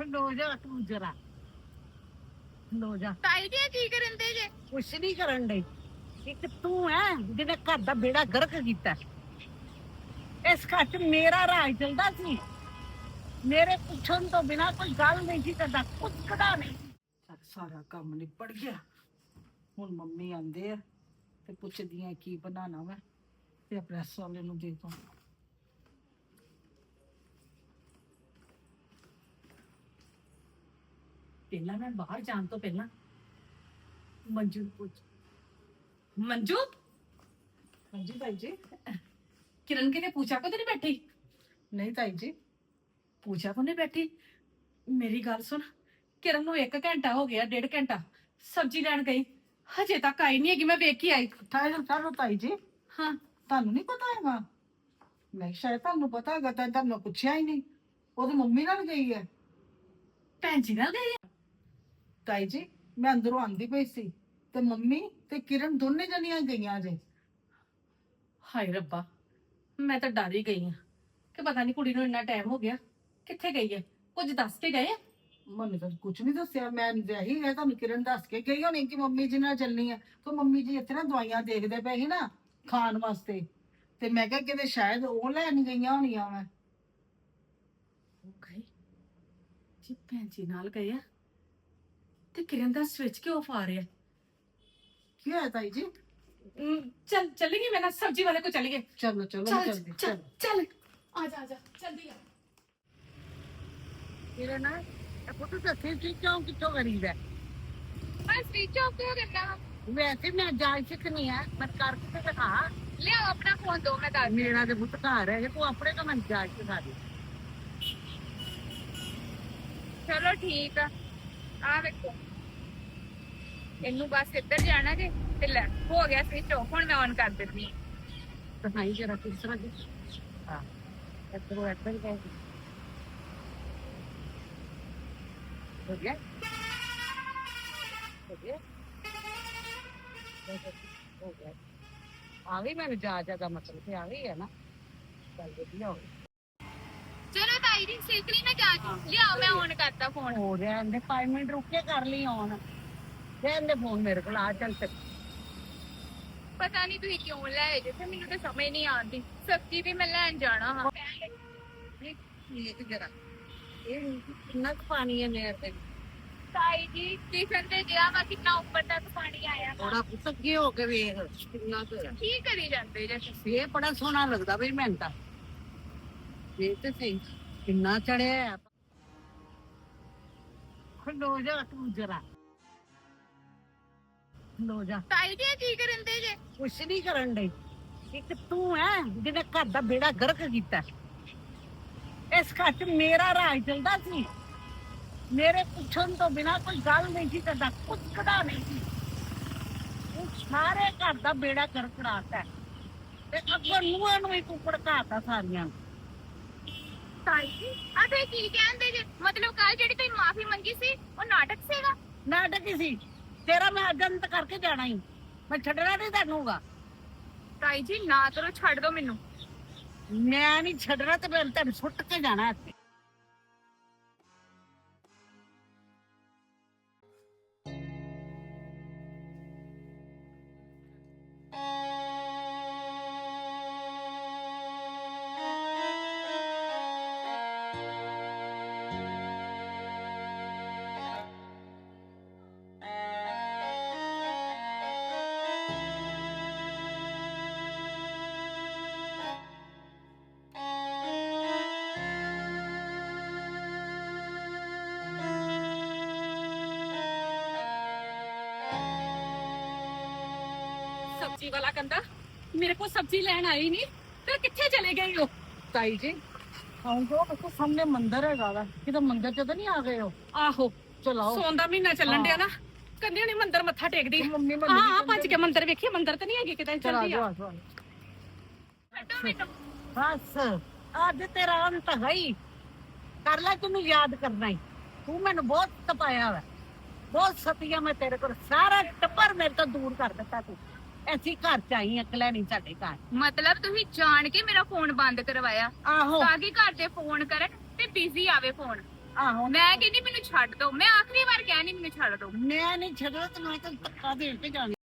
ਖਲੋ ਜਾ ਤੂੰ ਜਰਾ। ਖਲੋ ਜਾ ਤਾਈ ਜੀ ਇਹ ਕੀ ਕਰਨ ਦੇ ਜੇ? ਕੁਛ ਨਹੀਂ ਕਰਨ ਡਈ ਇੱਕ ਤੂੰ ਹੈ ਜਿਹਨੇ ਘਰ ਦਾ ਬੇੜਾ ਗਰਕ ਕੀਤਾ। ਇਸ ਘਰ 'ਚ ਮੇਰਾ ਰਾਜ ਚੱਲਦਾ ਸੀ। ਮੇਰੇ ਪੁੱਛਣ ਤੋਂ ਬਿਨਾ ਕੋਈ ਗੱਲ ਨਹੀਂ ਸੀ ਕਰਦਾ ਕੁਝ ਕਦਾ ਨਹੀਂ। ਸਾਰਾ ਕੰਮ ਨਿਪੜ ਗਿਆ। ਹੁਣ ਮੰਮੀ ਆਂਦੇ ਆ ਤੇ ਪੁੱਛਦੀਆਂ ਕੀ ਬਣਾਣਾ ਵਾ ਤੇ ਆਪਣੇ ਵਾਲੇ ਨੂੰ ਦੇ ਦੋ ਪਹਿਲਾਂ ਮੈਂ ਬਾਹਰ ਜਾਣ ਤੋਂ ਪਹਿਲਾਂ ਮੰਜੂ ਨੂੰ ਪੁੱਛ। ਮੰਜੂ? ਹਾਂਜੀ ਤਾਈ ਜੀ। ਕਿਰਨ ਕਿਤੇ ਪੁੱਛਾ ਕੋ ਨਹੀਂ ਬੈਠੀ? ਨਹੀਂ ਤਾਈ ਜੀ। ਪੂਜਾ ਕੋ ਨਹੀਂ ਬੈਠੀ? ਮੇਰੀ ਗੱਲ ਸੁਣ ਕਿਰਨ ਨੂੰ 1 ਘੰਟਾ ਹੋ ਗਿਆ ਡੇਢ ਘੰਟਾ। ਸਬਜ਼ੀ ਲੈਣ ਗਈ। ਹਜੇ ਤੱਕ ਆਈ ਨਹੀਂ ਹੈਗੀ ਮੈਂ ਵੇਖ ਕੇ ਆਈ। ਤਾਈ ਜੀ ਤਾਈ ਜੀ ਹਾਂ। ਤੁਹਾਨੂੰ ਨਹੀਂ ਪਤਾ ਹੈਗਾ? ਮੈਂ ਸ਼ਾਇਦ ਤੁਹਾਨੂੰ ਪਤਾ ਹੈਗਾ ਤਾਂ ਤੁਹਾਨੂੰ ਪੁੱਛਿਆ ਹੀ ਨਹੀਂ। ਉਹਦੀ ਮੰਮੀ ਨਾਲ ਗਈ ਹੈ। ਭੈਣ ਜੀ ਨਾਲ ਗਈ ਆ? ਤਾਈ ਜੀ ਮੈਂ ਅੰਦਰੋਂ ਆਂਦੀ ਪਈ ਸੀ ਤੇ ਮੰਮੀ ਤੇ ਕਿਰਨ ਦੋਨੇ ਜਣੀਆਂ ਗਈਆਂ ਜੇ। ਹਾਏ ਰੱਬਾ ਮੈਂ ਤਾਂ ਡਰ ਹੀ ਗਈ ਆ ਕਿ ਪਤਾ ਨਹੀਂ ਕੁੜੀ ਨੂੰ ਇੰਨਾ ਟਾਈਮ ਹੋ ਗਿਆ ਕਿੱਥੇ ਗਈ ਹੈ ਕੁਝ ਦੱਸ ਕੇ ਗਏ ਆ? ਮੈਨੂੰ ਤਾਂ ਕੁਝ ਨਹੀਂ ਦੱਸਿਆ ਮੈਂ ਰਹੀ ਹੈ ਤੁਹਾਨੂੰ ਕਿਰਨ ਦੱਸ ਕੇ ਗਈ ਹੋਣੀ ਕਿ ਮੰਮੀ ਜੀ ਨਾਲ ਚੱਲਣੀ ਹੈ ਤੇ ਮੰਮੀ ਜੀ ਇੱਥੇ ਨਾ ਦਵਾਈਆਂ ਦੇਖਦੇ ਪਏ ਸੀ ਨਾ ਖਾਣ ਵਾਸਤੇ। ਤੇ ਮੈਂ ਕਿਹਾ ਕਿਤੇ ਸ਼ਾਇਦ ਉਹ ਲੈਣ ਗਈਆਂ ਹੋਣੀਆਂ ਮੈਂ ਉਹ ਗਈ ਜੀ ਭੈਣ ਜੀ ਨਾਲ ਗਏ ਆ? ਤੇ ਕਿਰਨ ਦਾ ਸਵਿਚ ਕਿਉਂ ਆਫ ਆ ਰਿਹਾ? ਕੀ ਹੋਇਆ ਤਾਈ ਜੀ? ਹਮ, ਚੱਲ ਚੱਲੇਗੀ ਮੈਂ ਨਾ ਸਬਜ਼ੀ ਵਾਲੇ ਕੋ ਚਲੀਏ। ਚਲੋ ਚਲੋ ਚੱਲ ਜਲਦੀ ਚੱਲ ਚਲੋ। ਚੱਲ ਆ ਜਾ ਆ ਜਾ ਜਲਦੀ ਆ। ਕਿਰਨ ਇਹ ਪੁੱਤ ਦੱਸੇ ਸੀ ਕਿਉਂ ਕਿੱਥੋਂ ਕਰੀਦਾ ਮੈਂ ਸਵਿਚ ਆਫ ਕਿਉਂ ਕਰਨਾ? ਵੈਸੇ ਮੈਂ ਜਾਇ ਸਿੱਖਣੀ ਹੈ ਮੈਂ ਕਰਕੇ ਤੇ ਦਿਖਾ ਲਿਆਓ ਆਪਣਾ ਫੋਨ ਦੋ ਮੈਂ ਦੱਸ ਮੇਰਾ ਤੇ ਪੁੱਤ ਘਰ ਹੈ ਤੂੰ ਆਪਣੇ ਤੋਂ ਮੈਂ ਜਾਇ ਸਿਖਾ ਦੇ। ਚਲੋ ਠੀਕ ਆ ਆ ਵੇਖੋ। ਇਹਨੂੰ ਬਸ ਇੱਧਰ ਜਾਣਾ ਜੇ ਤੇ ਲੈ ਹੋ ਗਿਆ ਸਵਿਚ ਆਫ ਹੁਣ ਮੈਂ ਔਨ ਕਰ ਦਿੰਦੀ ਹਾਂ। ਦਿਖਾਈ ਜਰਾ ਕਿਸ ਤਰ੍ਹਾਂ ਦੀ। ਹਾਂ। ਇੱਧਰੋਂ ਇੱਧਰ ਗਏ ਹੋ ਗਿਆ? ਹੋ ਗਿਆ? ਹੋ ਗਿਆ। ਆ ਗਈ ਮੈਨੂੰ ਜਾ ਜਾ ਦਾ ਮਤਲਬ ਤੇ ਆ ਗਈ ਹੈ ਨਾ। ਚੱਲ ਵਧੀਆ ਹੋ ਗਿਆ ਚਲੋ ਤਾਈ ਜੀ ਸਿੱਖ ਲਈ ਨਾ ਜਾ ਲਿਆਓ ਮੈਂ ਔਨ ਕਰਤਾ ਫੋਨ ਹੋ ਗਿਆ ਇਹਨੇ 5 ਮਿੰਟ ਰੁਕ ਕੇ ਕਰ ਲਈ ਆਨ ਕਹਿੰਦੇ ਫੋਨ ਮੇਰੇ ਕੋਲ ਆ ਚੱਲ ਤੇ ਪਤਾ ਨਹੀਂ ਤੁਸੀਂ ਕਿਉਂ ਲੈ ਆਏ ਜੇ ਤੇ ਮੈਨੂੰ ਤਾਂ ਸਮਝ ਨਹੀਂ ਆਉਂਦੀ। ਸਬਜ਼ੀ ਵੀ ਮੈਂ ਲੈਣ ਜਾਣਾ ਹਾਂ। ਇਹ ਜਰਾ। ਇਹ ਕਿੰਨਾ ਕੁ ਪਾਣੀ ਹੈ ਮੇਰੇ ਤੇ ਤਾਈ ਜੀ ਟਿਫਨ ਤੇ ਗਿਆ ਵਾ ਕਿੰਨਾ ਉੱਪਰ ਤੱਕ ਪਾਣੀ ਆਇਆ ਥੋੜਾ ਪੁੱਤ ਅੱਗੇ ਹੋ ਕੇ ਵੇਖ ਕਿੰਨਾ ਕੁ ਹੈ ਕੀ ਕਰੀ ਜਾਂਦੇ ਜੇ ਇਹ ਬੜਾ ਸੋਹਣਾ ਲੱਗਦਾ ਬਈ ਮੈਨੂੰ ਤਾਂ। ਇਹ ਤੇ ਸਹੀ ਕਿੰਨਾ ਚੜਿਆ ਖਲੋ ਜਾ ਤੂੰ ਜਰਾ। ਖਲੋ ਜਾ। ਤਾਈ ਜੀ ਇਹ ਕੀ ਕਰਨ ਦੇ ਜੇ? ਕੁਛ ਨਹੀਂ ਕਰਨ ਡਈ ਇੱਕ ਤੂੰ ਹੈ ਜਿਹਨੇ ਘਰ ਦਾ ਬੇੜਾ ਗਰਕ ਕੀਤਾ। ਇਸ ਘਰ 'ਚ ਮੇਰਾ ਰਾਜ ਚੱਲਦਾ ਸੀ। ਮੇਰੇ ਪੁੱਛਣ ਤੋਂ ਬਿਨਾ ਕੋਈ ਗੱਲ ਨਹੀਂ ਸੀ ਕਰਦਾ ਕੁਝ ਕਦਾ ਨਹੀਂ ਸੀ। ਉਹ ਸਾਰੇ ਘਰ ਦਾ ਬੇੜਾ ਗਰਕ ਕਰਾਤਾ ਤੇ ਅੱਗੋਂ ਨੂੰਹਾਂ ਨੂੰ ਹੀ ਤੂੰ ਭੜਕਾਤਾ ਸਾਰੀਆਂ। ਨੂੰ। ਤਾਈ ਜੀ ਆ ਤੇ ਕੀ ਕਹਿੰਦੇ ਜੇ? ਮਤਲਬ ਕੱਲ ਜਿਹੜੀ ਤੁਸੀਂ ਮਾਫੀ ਮੰਗੀ ਸੀ ਉਹ ਨਾਟਕ ਸੀਗਾ? ਨਾਟਕ ਹੀ ਸੀ। ਤੇਰਾ ਮੈਂ ਅਜੰਤ ਕਰਕੇ ਜਾਣਾ ਹੀ ਮੈਂ ਛੱਡਣਾ ਨਹੀਂ ਤੈਨੂੰਗਾ ਤਾਈ ਜੀ ਨਾ ਕਰੋ ਛੱਡ ਦਿਓ ਮੈਨੂੰ। ਮੈਂ ਨਹੀਂ ਛੱਡਣਾ ਤੇ ਮੈਂ ਤੈਨੂੰ ਸੁੱਟ ਕੇ ਜਾਣਾ ਇੱਥੇ। ਸਬਜ਼ੀ ਵਾਲਾ ਕਹਿੰਦਾ ਮੇਰੇ ਕੋਲ ਸਬਜ਼ੀ ਲੈਣ ਆਈ ਨਹੀਂ ਤੇ ਕਿੱਥੇ ਚਲੇ ਗਈ ਹੋ? ਤਾਈ ਜੀ ਆਉਂਗੋ ਕੋ ਸਾਹਮਣੇ ਮੰਦਿਰ ਹੈਗਾ ਵਾ। ਕਿਤੇ ਮੰਦਿਰ ਚ ਤਾਂ ਨਹੀਂ ਆ ਗਏ ਹੋ? ਆਹੋ ਚਲਾਓ। ਸੋਨ ਦਾ ਮਹੀਨਾ ਚੱਲਣ ਡਿਆ ਨਾ। ਕੰਦੇ ਹੁਣੀ ਮੰਦਰ ਮੱਥਾ ਟੇਕਦੀ। ਮੰਮੀ ਹਾਂ ਹਾਂ ਭੱਜ ਕੇ ਮੰਦਰ ਵੇਖੀ ਮੰਦਰ ਤੇ ਨਹੀਂ ਹੈਗੀ ਕਿਤੇ ਚਲਾ ਚੱਲਦੀ ਆ। ਜਾਓ ਛੱਡੋ ਮੈਨੂੰ। ਬਸ ਅੱਜ ਤੇਰਾ ਅੰਤ ਗਈ ਕਰ ਲੈ ਤੈਨੂੰ ਯਾਦ ਕਰਨਾ ਹੀ। ਤੂੰ ਮੈਨੂੰ ਬਹੁਤ ਤਪਾਇਆ ਵਾ। ਬਹੁਤ ਸਤੀਆ ਮੈਂ ਤੇਰੇ ਕੋਲ। ਸਾਰਾ ਟੱਬਰ ਮੇਰੇ ਤੋਂ ਦੂਰ ਕਰ ਦਿੱਤਾ ਤੂੰ। ਐਸੀ ਘਰ ਚ ਆਈ ਅਕਲੇ ਨਹੀਂ ਸਾਡੇ ਘਰ। ਮਤਲਬ ਤੁਸੀਂ ਜਾਣ ਕੇ ਮੇਰਾ ਫੋਨ ਬੰਦ ਕਰਵਾਇਆ। ਆਹੋ। ਤਾਂ ਕਿ ਘਰ ਦੇ ਫੋਨ ਕਰਨ ਤੇ ਬਿਜ਼ੀ ਆਵੇ ਫੋਨ। ਆਹੋ। ਮੈਂ ਕਹਿੰਦੀ ਮੈਨੂੰ ਛੱਡ ਦਿਓ ਮੈਂ ਆਖਰੀ ਵਾਰ ਕਿਹਾ ਨਹੀਂ ਮੈਨੂੰ ਛੱਡ ਦਿਓ ਮੈਂ ਨਹੀਂ ਛੱਡਣਾ ਤੇ ਮੈਂ ਤਾਂ ਧੱਕਾ ਦੇ ਕੇ ਜਾਣੀ।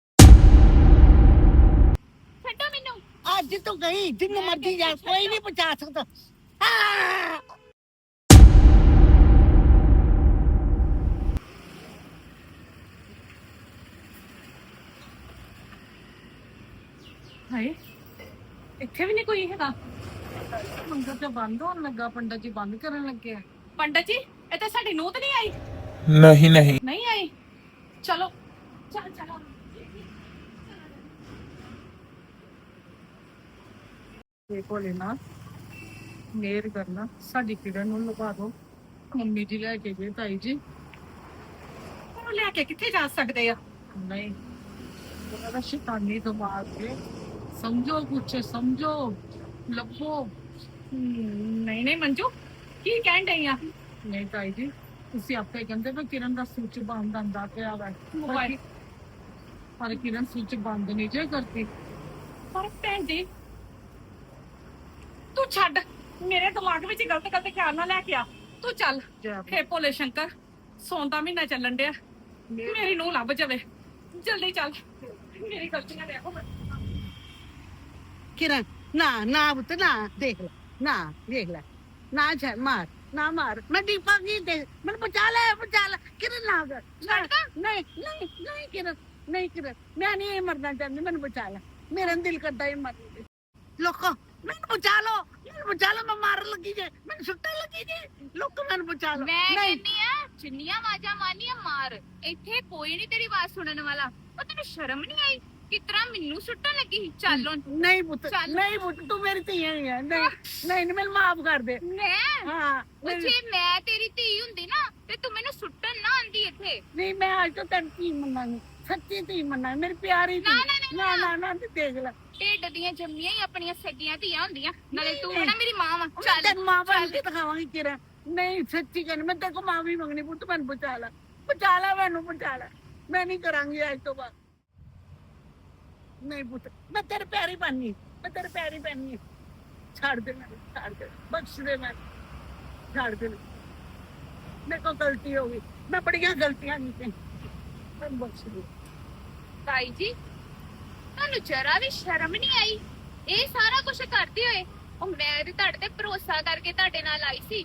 ਛੱਡੋ ਮੈਨੂੰ। ਅੱਜ ਤੂੰ ਗਈ ਜਿੰਨੂੰ ਮਰਜ਼ੀ ਜਾ ਕੋਈ ਨਹੀਂ ਪਹੁੰਚਾ ਸਕਦਾ। ਆ ਹਾਏ ਇੱਥੇ ਵੀ ਨਹੀਂ ਕੋਈ ਹੈਗਾ? ਮੰਦਰ ਤੇ ਬੰਦ ਹੋਣ ਲੱਗਾ ਪੰਡਤ ਜੀ ਬੰਦ ਕਰਨ ਲੱਗੇ ਆ। ਪੰਡਤ ਜੀ ਇਹ ਤਾਂ ਸਾਡੀ ਨੂੰਹ ਤੇ ਨਹੀਂ ਆਈ? ਨਹੀਂ ਨਹੀਂ। ਨਹੀਂ ਆਈ? ਚਲੋ ਚੱਲ ਚਲੋ। ਤੇ ਕੋਲੇ ਨਾ ਮੇਰ ਕਰਨਾ ਸਾਡੀ ਕਿਰਨ ਨੂੰ ਲਗਾ ਦੋ। ਮੰਮੀ ਜੀ ਲੈ ਕੇ ਗਏ ਤਾਈ ਜੀ। ਉਹ ਲੈ ਕੇ ਕਿੱਥੇ ਜਾ ਸਕਦੇ ਆ? ਨਹੀਂ। ਉਹਨਾਂ ਦਾ ਸ਼ੈਤਾਨੀ ਦਿਮਾਗ ਹੈ ਸਮਝੋ ਕੁਛ ਸਮਝੋ ਲੱਭੋ ਹਮ, ਨਹੀਂ ਨਹੀਂ ਮੰਜੂ ਕੀ ਕਹਿਣ ਡਈ ਆ ਨਹੀਂ ਤਾਈ ਜੀ ਤੁਸੀਂ ਆਪੇ ਕਹਿੰਦੇ ਵੀ ਕਿਰਨ ਦਾ ਸੁੱਚ ਬੰਦ ਆਂਦਾ ਪਿਆ ਵਾ ਮੋਬਾਈਲ ਪਰ ਕਿਰਨ ਸੁੱਚ ਬੰਦ ਨਹੀਂ ਜੇ ਕਰਦੀ ਪਰ ਭੈਣ ਜੀ ਤੂੰ ਛੱਡ ਮੇਰੇ ਦਿਮਾਗ ਵਿੱਚ ਗਲਤ ਗਲਤ ਖਿਆਲ ਨਾ ਲੈ ਕੇ ਆ ਤੂੰ ਚੱਲ ਹੇ ਭੋਲੇ ਸ਼ੰਕਰ ਸੌਣ ਦਾ ਮਹੀਨਾ ਚੱਲਣ ਡਿਆ ਮੇਰੀ ਨੂੰ ਲੱਭ ਜਾਵੇ ਜਲਦੀ ਚੱਲ ਮੇਰੀ ਗਲਤੀਆਂ ਦੇਖੋ ਕਿਰਨ ਨਾ ਨਾ ਬੁੱਤ ਨਾ ਦੇਖ ਲੈ ਨਾ ਦੇਖ ਲੈ ਨਾ ਛੱਡ ਮਾਰ ਨਾ ਮਾਰ ਮੈਂ ਦੀਪਾ ਕੀ ਦੇ ਮੈਨੂੰ ਬਚਾ ਲੈ ਬਚਾ ਲੈ ਕਿਰਨ ਨਾ ਕਰ ਨਹੀਂ ਨਹੀਂ ਨਹੀਂ ਕਿਰਨ ਨਹੀਂ ਕਿਰਨ ਮੈਂ ਨਹੀਂ ਮਰਨਾ ਚਾਹੁੰਦੀ ਮੈਨੂੰ ਬਚਾ ਲੈ ਮੇਰਾ ਦਿਲ ਕਰਦਾ ਇਹ ਮਰਨ ਨੂੰ। ਲੋਕੋ ਮੈਨੂੰ ਬਚਾ ਲਓ ਮੈਨੂੰ ਬਚਾ ਲਓ ਮੈਂ ਮਾਰਨ ਲੱਗੀ ਜੇ ਮੈਨੂੰ ਸੁੱਟਣ ਲੱਗੀ ਜੇ ਲੋਕੋ ਮੈਨੂੰ ਬਚਾ ਲਓ ਮੈਂ ਕਹਿੰਦੀ ਆ ਜਿੰਨੀਆਂ ਆਵਾਜ਼ਾਂ ਮਾਰਨੀਆਂ ਮਾਰ ਇੱਥੇ ਕੋਈ ਨਹੀਂ ਤੇਰੀ ਆਵਾਜ਼ ਸੁਣਨ ਵਾਲਾ ਉਹ ਤੈਨੂੰ ਸ਼ਰਮ ਨਹੀਂ ਆਈ ਕਿਤਰਾ ਮੈਨੂੰ ਸੁੱਟਣ ਲੱਗੀ? ਚੱਲ ਹੁਣ ਨਹੀਂ ਪੁੱਤ ਚੱਲ। ਨਹੀਂ ਪੁੱਤ ਤੂੰ ਮੇਰੀ ਧੀ ਹੀ ਹੈ ਨਹੀਂ ਨਹੀਂ ਨਹੀਂ, ਮੈਨੂੰ ਮਾਫ ਕਰ ਦੇ। ਮੈਂ? ਹਾਂ ਉਹ ਜੇ ਮੈਂ ਤੇਰੀ ਧੀ ਹੁੰਦੀ ਨਾ ਤੇ ਤੂੰ ਮੈਨੂੰ ਸੁੱਟਣ ਨਾ ਆਂਦੀ ਇੱਥੇ। ਨਹੀਂ ਮੈਂ ਅੱਜ ਤੋਂ ਤੈਨੂੰ ਧੀ ਮੰਨਾਂਗੀ। ਸੱਚੀ ਧੀ ਮੰਨਾਂਗੀ। ਮੇਰੀ ਪਿਆਰੀ ਧੀ। ਨਾ, ਨਾ, ਨਾ, ਨਾ। ਨਾ ਨਾ ਤੂੰ ਦੇਖ ਲੈ। ਢਿੱਡ ਦੀਆਂ ਜੰਮੀਆਂ ਹੀ ਆਪਣੀਆਂ ਸੱਗੀਆਂ ਧੀਆਂ ਹੁੰਦੀਆਂ। ਨਾਲੇ ਨਹੀਂ, ਤੂੰ ਨਹੀਂ। ਨਾ ਮੇਰੀ ਮਾਂ ਵਾ। ਮੈਂ ਚੱਲ। ਤੈਨੂੰ ਮਾਂ ਬਣ। ਕੇ ਦਿਖਾਵਾਂਗੀ ਕਿਰਾ ਨਹੀਂ ਸੱਚੀ ਗੱਲ ਮੈਂ ਤੇਰੇ ਕੋ ਮਾਂ ਵੀ ਮੰਗਣੀ ਪੁੱਤ ਮੈਨੂੰ ਬਚਾ ਲੈ। ਬਚਾ ਲੈ ਮੈਨੂੰ ਬਚਾ ਲੈ। ਮੈਂ ਨਹੀਂ ਕਰਾਂਗੀ ਅੱਜ ਤੋਂ ਬਾਅਦ। ਨਹੀਂ ਪੁੱਤ, ਮੈਂ ਤੇਰੇ ਪੈਰੀ ਬੰਨੀ ਮੈਂ ਤੇਰੇ ਪੈਰੀ ਬੰਨੀ ਛੱਡ ਦੇ ਮੈਨੂੰ, ਛੱਡ ਦੇ ਬਖਸ਼ ਦੇ ਮੈਂ। ਛੱਡ ਦੇ ਮੇਰੇ ਕੋਲ ਗਲਤੀ ਹੋ ਗਈ, ਮੈਂ ਬੜੀਆਂ ਗਲਤੀਆਂ ਕੀਤੀਆਂ। ਮੈਨੂੰ ਬਖਸ਼ ਦੇ ਤਾਈ ਜੀ, ਤੁਹਾਨੂੰ ਜਰਾ ਵੀ ਸ਼ਰਮ ਨਹੀਂ ਆਈ? ਇਹ ਸਾਰਾ ਕੁਝ ਕਰਦੇ ਹੋਏ, ਉਹ ਮੈਂ ਤੇ ਤੁਹਾਡੇ ਤੇ ਭਰੋਸਾ ਕਰਕੇ ਤੁਹਾਡੇ ਨਾਲ ਆਈ ਸੀ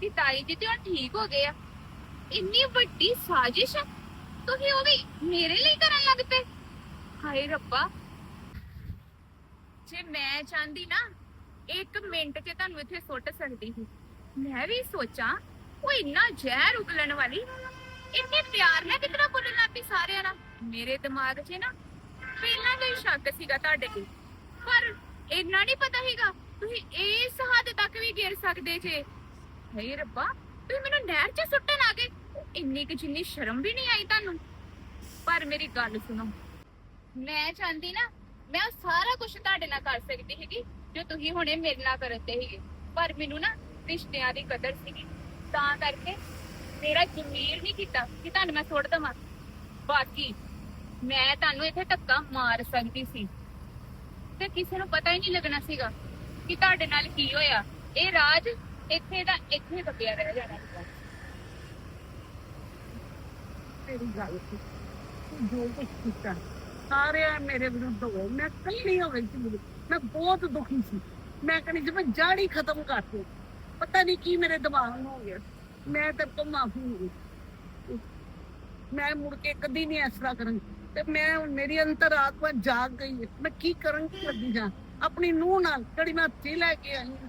ਕਿ ਤਾਈ ਜੀ ਤੇ ਉਹ ਠੀਕ ਹੋ ਗਏ ਆ। ਇੰਨੀ ਵੱਡੀ ਸਾਜ਼ਿਸ਼ ਆ। ਤੁਸੀਂ ਉਹ ਵੀ ਮੇਰੇ ਲਈ ਕਰਨ ਲੱਗ ਪਏ? ਹਾਏ ਰੱਬਾ ਜੇ ਮੈਂ ਚਾਹੁੰਦੀ ਨਾ, ਇੱਕ ਮਿੰਟ 'ਚ ਤੁਹਾਨੂੰ ਇੱਥੇ ਸੁੱਟ ਸਕਦੀ ਸੀ। ਮੈਂ ਵੀ ਸੋਚਾਂ, ਉਹ ਇੰਨਾ ਜ਼ਹਿਰ ਉਗਲਣ ਵਾਲੀ, ਇੰਨੇ ਪਿਆਰ ਨਾਲ ਕਿਤਨਾ ਬੋਲਣ ਲੱਗ ਪਈ ਸਾਰਿਆਂ ਨਾਲ। ਮੇਰੇ ਦਿਮਾਗ 'ਚ ਨਾ ਪਹਿਲਾਂ ਤੋਂ ਹੀ ਸ਼ੱਕ ਸੀਗਾ ਤੁਹਾਡੇ ਤੇ। ਪਰ ਇੰਨਾ ਨਹੀਂ ਪਤਾ ਸੀਗਾ, ਤੁਸੀਂ ਇਸ ਹੱਦ ਤੱਕ ਵੀ ਗਿਰ ਸਕਦੇ ਜੇ। ਹੇ ਰੱਬਾ, ਤੁਸੀਂ ਮੈਨੂੰ ਨਹਿਰ 'ਚ ਸੁੱਟਣ ਆ ਗਏ। ਇੰਨੀ ਕਿ ਜਿੰਨੀ ਸ਼ਰਮ ਵੀ ਨਹੀਂ ਆਈ ਤੁਹਾਨੂੰ। ਪਰ ਮੇਰੀ ਗੱਲ ਸੁਣੋ, ਮੈਂ ਚਾਹੁੰਦੀ ਨਾ ਮੈਂ ਉਹ ਸਾਰਾ ਕੁਝ ਤੁਹਾਡੇ ਨਾਲ ਕਰ ਸਕਦੀ ਸੀਗੀ, ਜੋ ਤੁਸੀਂ ਹੁਣੇ ਮੇਰੇ ਨਾਲ ਕਰਦੇ ਸੀਗੇ। ਪਰ ਮੈਨੂੰ ਨਾ ਰਿਸ਼ਤਿਆਂ ਦੀ ਕਦਰ ਸੀਗੀ। ਤਾਂ ਕਰਕੇ ਮੇਰਾ ਜ਼ਮੀਰ ਨਹੀਂ ਕੀਤਾ ਕਿ ਤੁਹਾਨੂੰ ਮੈਂ ਸੁੱਟ ਦਵਾਂ। ਬਾਕੀ ਮੈਂ ਤੁਹਾਨੂੰ ਇੱਥੇ ਧੱਕਾ ਮਾਰ ਸਕਦੀ ਸੀ। ਤੇ ਕਿਸੇ ਨੂੰ ਪਤਾ ਹੀ ਨਹੀਂ ਲੱਗਣਾ ਸੀਗਾ ਕਿ ਤੁਹਾਡੇ ਨਾਲ ਕੀ ਹੋਇਆ। ਇਹ ਰਾਜ ਇੱਥੇ ਦਾ ਇੱਥੇ ਦੱਬਿਆ ਰਹਿ ਜਾਣਾ ਸੀਗਾ। ਤੇਰੀ ਗੱਲ ਸੀ ਜੋ ਕੁਛ ਕੀਤਾ ਸਾਰੇ ਮੇਰੇ ਵਿਰੁੱਧ ਹੋਏ। ਮੈਂ ਕੱਲੀ ਹੋ ਗਈ ਸੀ ਮੈਂ ਬਹੁਤ ਦੁਖੀ ਸੀ। ਮੈਂ ਕਹਿੰਦੀ ਜਿਵੇਂ ਜਾੜੀ ਖਤਮ ਕਰਤੀ, ਪਤਾ ਨਹੀਂ ਕੀ ਮੇਰੇ ਦਿਮਾਗ ਨੂੰ ਹੋ ਗਿਆ। ਮੈਂ ਤੇਰੇ ਤੋਂ ਮਾਫੀ ਮੰਗੀ। ਮੈਂ ਮੁੜ ਕੇ ਕਦੀ ਨਹੀਂ ਇਸ ਤਰ੍ਹਾਂ ਕਰਾਂਗੀ। ਤੇ ਮੈਂ ਹੁਣ ਮੇਰੀ ਅੰਤਰ ਆਤਮਾ ਜਾਗ ਗਈ ਹੈ। ਮੈਂ ਕੀ ਕਰਾਂਗੀ ਲੱਗੀ ਜਾ ਆਪਣੀ ਨੂੰਹ ਨਾਲ ਜਿਹੜੀ ਮੈਂ ਹੱਥੀ ਲੈ ਕੇ ਆਈ ਹਾਂ।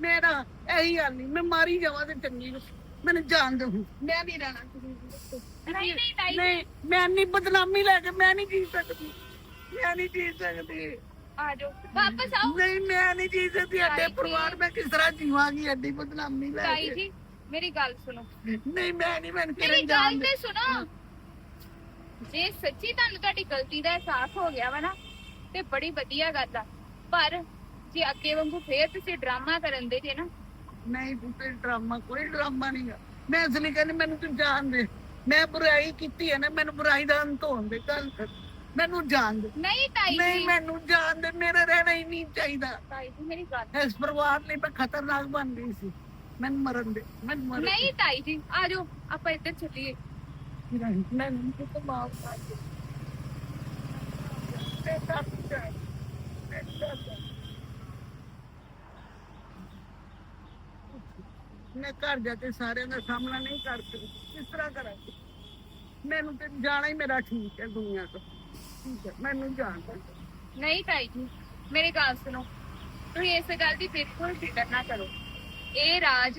ਮੇਰਾ ਇਹੀ ਹਾਲ ਨਹੀਂ। ਮੈਂ ਮਾਰੀ ਜਾਵਾਂ ਤੇ ਚੰਗੀ ਨੂੰ। ਮੈਨੂੰ ਜਾਣ ਦਿਓ। ਮੈਂ ਨਹੀਂ ਰਹਿਣਾ। ਨਹੀਂ ਨਹੀਂ ਤਾਈ ਜੀ, ਨਹੀਂ ਮੈਂ ਨਹੀਂ ਬਦਨਾਮੀ ਲੈ ਕੇ ਮੈਂ ਨਹੀਂ ਜੀ ਸਕਦੀ। ਮੈਂ ਨਹੀਂ ਜੀ ਸਕਦੀ। ਆ ਜਾਓ ਵਾਪਸ ਆਓ। ਨਹੀਂ ਮੈਂ ਨਹੀਂ ਜੀ ਸਕਦੀ ਤਾਈ ਅੱਡੇ ਜੀ। ਪਰਿਵਾਰ ਮੈਂ ਕਿਸ ਤਰ੍ਹਾਂ ਜੀਵਾਂਗੀ ਅੱਡੀ ਬਦਨਾਮੀ ਲੈ ਤਾਈ ਕੇ? ਜੀ ਮੇਰੀ ਗੱਲ ਸੁਣੋ। ਨਹੀਂ ਮੈਂ ਨਹੀਂ ਮੈਂ ਮੇਰੀ ਕਿਰਨ ਜਾਣ ਗੱਲ ਦੇ ਤੇ ਸੁਣੋ। ਜੇ ਸੱਚੀ ਤੁਹਾਨੂੰ ਤੁਹਾਡੀ ਗਲਤੀ ਦਾ ਅਹਿਸਾਸ ਹੋ ਗਿਆ ਵਾ ਨਾ ਤੇ ਬੜੀ ਵਧੀਆ ਗੱਲ ਆ। ਪਰ ਜੇ ਅੱਗੇ ਵਾਂਗੂ ਫੇਰ ਤੁਸੀਂ ਡਰਾਮਾ ਕਰਨ ਦੇ ਜੇ ਨਾ। ਨਹੀਂ ਬੁੱਤੇ ਡਰਾਮਾ ਕੋਈ ਡਰਾਮਾ ਨਹੀਂ ਗਾ ਮੈਂ ਇਸ ਲਈ ਕਹਿੰਦੀ ਮੈਨੂੰ ਤੂੰ ਜਾਣ ਦੇ। ਮੈਂ ਬੁਰਾਈ ਕੀਤੀ ਹੈ ਨਾ ਮੈਨੂੰ ਬੁਰਾਈ ਦਾ ਅੰਤ ਹੋਣ ਦੇ ਕੱਲ ਮੈਨੂੰ ਜਾਣ ਦੇ ਨਹੀਂ ਤਾਈ ਨਹੀਂ ਜੀ। ਮੈਨੂੰ ਜਾਣ ਦੇ ਮੇਰਾ ਰਹਿਣਾ ਹੀ ਨਹੀਂ ਚਾਹੀਦਾ। ਤਾਈ ਜੀ ਮੇਰੀ ਗੱਲ ਇਸ ਪਰਿਵਾਰ ਲਈ ਮੈਂ ਖਤਰਨਾਕ ਬਣ ਗਈ ਸੀ। ਮੈਨੂੰ ਮਰਨ ਦੇ ਮੈਨੂੰ ਮਰਨ ਨਹੀਂ ਤਾਈ ਜੀ ਆ ਜਾਓ ਆਪਾਂ ਇੱਧਰ ਚੱਲੀਏ। ਨਹੀਂ ਮੈਨੂੰ ਤੇ ਮਾਫ ਕਰ ਦੇ ਤੇ ਕਰ ਦੇ ਮੈਂ ਘਰ ਜਾ ਕੇ ਸਾਰਿਆਂ ਦਾ ਸਾਹਮਣਾ ਨਹੀਂ ਕਰ ਸਕਦੀ। ਕਿਸ ਤਰ੍ਹਾਂ ਕਰਾਂਗੀ ਮੈਨੂੰ ਤੇ ਜਾਣਾ ਹੀ ਮੇਰਾ ਠੀਕ ਹੈ ਦੁਨੀਆ ਤੋਂ। ਠੀਕ ਹੈ ਮੈਨੂੰ ਜਾਣ ਦੋ ਨਹੀਂ ਤਾਈ ਜੀ ਮੇਰੀ ਗੱਲ ਸੁਣੋ। ਤੁਸੀਂ ਇਸ ਗੱਲ ਦੀ ਬਿਲਕੁਲ ਫਿਕਰ ਨਾ ਕਰੋ। ਇਹ ਰਾਜ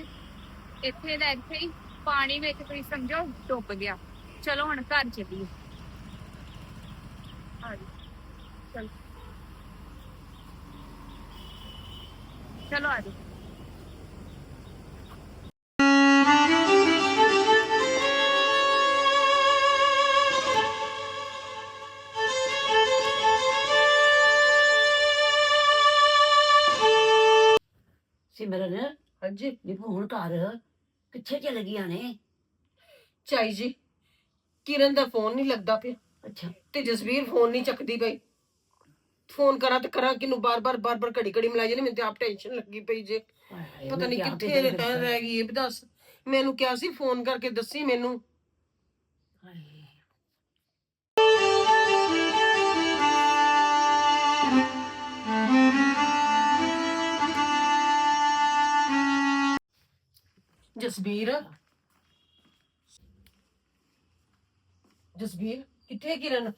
ਇੱਥੇ ਦਾ ਇੱਥੇ ਹੀ ਪਾਣੀ ਵਿੱਚ ਤੁਸੀਂ ਸਮਝੋ ਡੁੱਬ ਗਿਆ। ਚਲੋ ਹੁਣ ਘਰ ਚੱਲੀਏ। ਚਲੋ। ਚਲੋ ਆ ਜਾਓ। ਸਿਮਰਨ ਹਾਂਜੀ। ਇਹ ਫੋਨ ਕਰ ਕਿੱਥੇ ਚਲੇ ਗਈਆਂ ਨੇ? ਚਾਈ ਜੀ ਕਿਰਨ ਦਾ ਫੋਨ ਨਹੀਂ ਲੱਗਦਾ ਪਿਆ। ਅੱਛਾ। ਤੇ ਜਸਵੀਰ ਫੋਨ ਨਹੀਂ ਚੱਕਦੀ ਪਈ। ਫੋਨ ਕਰਾਂ ਤੇ ਕਰਾਂ ਕਿਨੂੰ ਬਾਰ-ਬਾਰ ਬਾਰ-ਬਾਰ ਘੜੀ ਘੜੀ ਮਿਲਾਈ ਜਾਂਦੇ ਮੈਨੂੰ ਤੇ ਆਪ ਟੈਨਸ਼ਨ ਲੱਗੀ ਪਈ ਜੇ। ਹਾਏ, ਪਤਾ ਮੈਂ ਨਹੀਂ ਆਪ ਕਿੱਥੇ ਰਹਿ ਰਹਿ ਗਈ ਇਹ ਵੀ ਦੱਸ। ਮੈਨੂੰ ਕਿਹਾ ਸੀ ਫੋਨ ਕਰਕੇ ਦੱਸੀ ਮੈਨੂੰ। ਹਾਏ। ਜਸਵੀਰ ਜਸਵੀਰ ਕਿੱਥੇ ਹੈ ਕਿਰਨ?